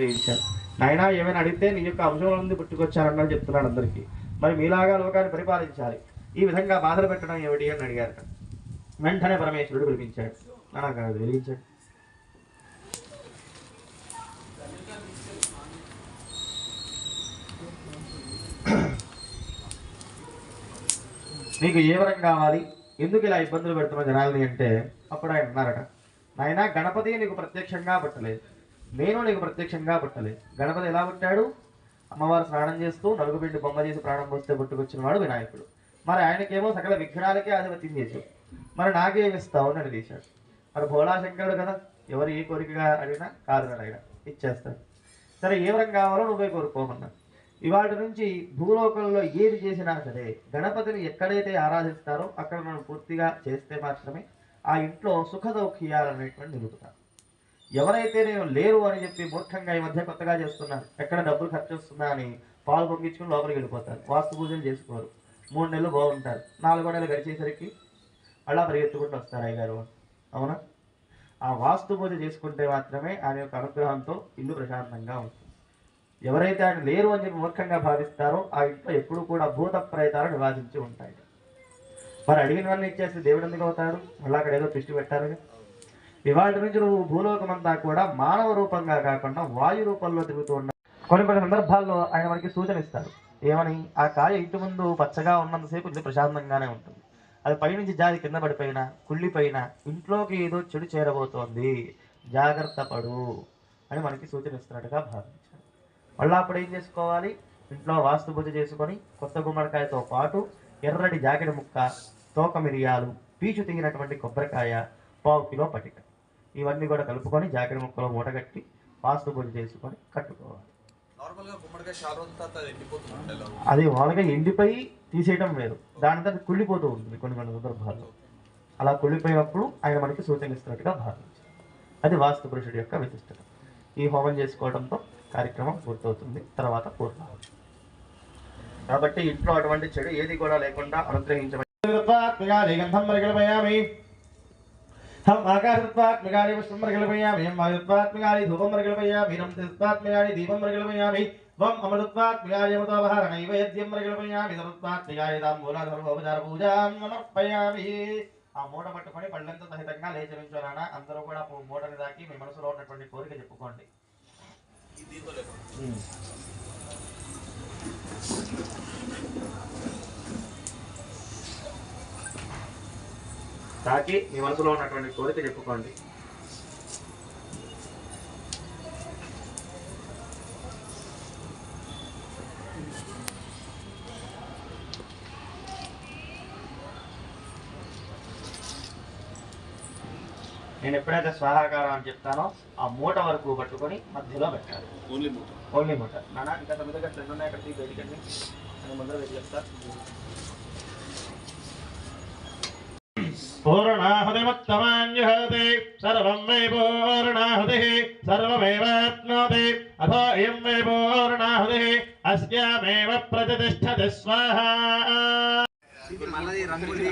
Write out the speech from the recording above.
చేయించారు. నాయన ఏమైనా అడిగితే నీ యొక్క అంశం నుండి పుట్టుకొచ్చారన్నది చెప్తున్నాడు అందరికీ. మరి మీలాగా లోకాన్ని పరిపాలించాలి. ఈ విధంగా బాధలు పెట్టడం ఏమిటి అని అడిగారు వెంటనే పరమేశ్వరుడు పిలిపించాడు. నానా కాదు వెలిగించాడు. నీకు ఏ వరం కావాలి? ఎందుకు ఇలా ఇబ్బందులు పెడుతున్న జనాలని అంటే? అప్పుడు ఆయన అన్నారట. నాయన గణపతి నీకు ప్రత్యక్షంగా పట్టలేదు. నేను నీకు ప్రత్యక్షంగా పుట్టలేదు గణపతి ఎలా పుట్టాడు? అమ్మవారు స్నానం చేస్తూ నలుగుపిండి బొమ్మ చేసి ప్రాణం పోస్తే పుట్టుకొచ్చిన వాడు వినాయకుడు. మరి ఆయనకేమో సకల విఘ్నాలకే ఆధిపత్యం చేశాడు. మరి నాకేమి ఇస్తావు అని అడిగేశాడు. మరి భోళాశంకరుడు కదా ఎవరు ఏ కోరికగా అడిగినా కాదు అడిగినా ఇచ్చేస్తాడు. సరే ఏ వరం కావాలో నువ్వే కోరుకోమన్నా ఇవాళ నుంచి భూలోకంలో ఏది చేసినా సరే గణపతిని ఎక్కడైతే ఆరాధిస్తారో అక్కడ మనం పూర్తిగా చేస్తే మాత్రమే ఆ ఇంట్లో సుఖ సౌఖ్యాలు అనేటువంటి నిలుపుతారు ఎవరైతే నేను లేరు అని చెప్పి మూర్ఖంగా ఈ మధ్య కొత్తగా చేస్తున్నారు. ఎక్కడ డబ్బులు ఖర్చు వస్తుందా అని పాలు పొంగించుకుని లోపలికి వెళ్ళిపోతారు. వాస్తు పూజలు చేసుకోరు. మూడు నెలలు బాగుంటారు. నాలుగో నెలలు గడిచేసరికి అలా పరిగెత్తుకుంటూ వస్తారు అయ్యగారు. అవునా? ఆ వాస్తు పూజ చేసుకుంటే మాత్రమే ఆయన యొక్క అనుగ్రహంతో ఇల్లు ప్రశాంతంగా ఉంటుంది. ఎవరైతే ఆయన లేరు అని చెప్పి మూర్ఖంగా భావిస్తారో ఆ ఇంట్లో ఎప్పుడు కూడా భూత ప్రేతాలు నివాసించి ఉంటాయి. మరి వాళ్ళని ఇచ్చేస్తే దేవుడు ఎందుకు అవుతాడు? మళ్ళీ అక్కడ ఏదో దృష్టి పెట్టారుగా? ఇవాళ నుంచి నువ్వు భూలోకమంతా కూడా మానవ రూపంగా కాకుండా వాయు రూపంలో తిరుగుతూ ఉన్న కొన్ని కొన్ని సందర్భాల్లో ఆయన మనకి సూచన ఇస్తారు ఏమని? ఆ కాయ ఇంటి ముందు పచ్చగా ఉన్నంతసేపు ఇది ప్రశాంతంగానే ఉంటుంది. అది పైనుంచి జారి కింద పడిపోయినా కుళ్ళిపోయినా ఇంట్లోకి ఏదో చెడు చేరబోతోంది. జాగ్రత్త పడు అని మనకి సూచన ఇస్తున్నట్టుగా భావించాలి మళ్ళీ అప్పుడు ఏం చేసుకోవాలి? ఇంట్లో వాస్తు పూజ చేసుకొని కొత్త గుమ్మడికాయతో పాటు ఎర్రటి జాకెట్ ముక్క తోక మిరియాలు పీచు తీగినటువంటి కొబ్బరికాయ పావు కిలో పటిక. ఇవన్నీ కూడా కలుపుకొని జాకెట్ ముక్కలో మూటగట్టి వాస్తు పూజ చేసుకొని కట్టుకోవాలి. అది ఎండిపోతుంది ఎలా అది మామూలుగా ఎండిపోయి తీసేయడం వేరు. దాని తర్వాత కుళ్ళిపోతూ ఉంటుంది కొన్ని కొన్ని సందర్భాల్లో. అలా కుళ్ళిపోయినప్పుడు ఆయన మనకి సూచనిస్తున్నట్టుగా భావించాలి అది వాస్తు పురుషుడి యొక్క విశిష్టత. ఈ హోమం చేసుకోవడంతో కార్యక్రమం పూర్తవుతుంది. తర్వాత పూర్ణాహుతి. కాబట్టి ఇంట్లో అటువంటి చెడు ఏది కూడా లేకుండా అనుగ్రహించబడి ఆకాశత్వాత్మికాని పరిగణపయామి హం వాయుత్వాత్మికాని ధూపం రం తత్వాత్మికాని దీపం పరిగణపయామి వం అమృతత్వాత్మికాయ అమృతోపహార నైవేద్యం పరిగణపయామి సర్వత్వాత్మికాయ తాంబూల సర్వోపచార పూజాం సమర్పయామి. ఆ మూట పట్టుకొని పళ్ళంత సహితంగా లేచి నుంచోరానా అందరూ కూడా మూటని దాకి మీ మనసులో ఉన్నటువంటి కోరిక చెప్పుకోండి. తాకి మీ మనసులో ఉన్నటువంటి కోరిక చెప్పుకోండి. నేను ఎప్పుడైతే స్వాహాకారం అని చెప్తానో ఆ మూట వరకు పట్టుకొని మధ్యలో పెట్టాలి. ఓన్లీ మూట. ఓన్లీ మూట. నాన్న ఇంకా తొమ్మిది గంటలు ఉన్నాయి? అక్కడికి బయటికండి నేను ముందర వెళ్ళి చెప్తా. పూర్ణాహుతిమత్తమాన్యహతి సర్వం మే పూర్ణాహుతి సర్వమేవాప్నోతి అథో ఇయం మే పూర్ణాహుతి అస్యామేవ ప్రతిష్టతి స్వాహా మళ్ళీ రంగులు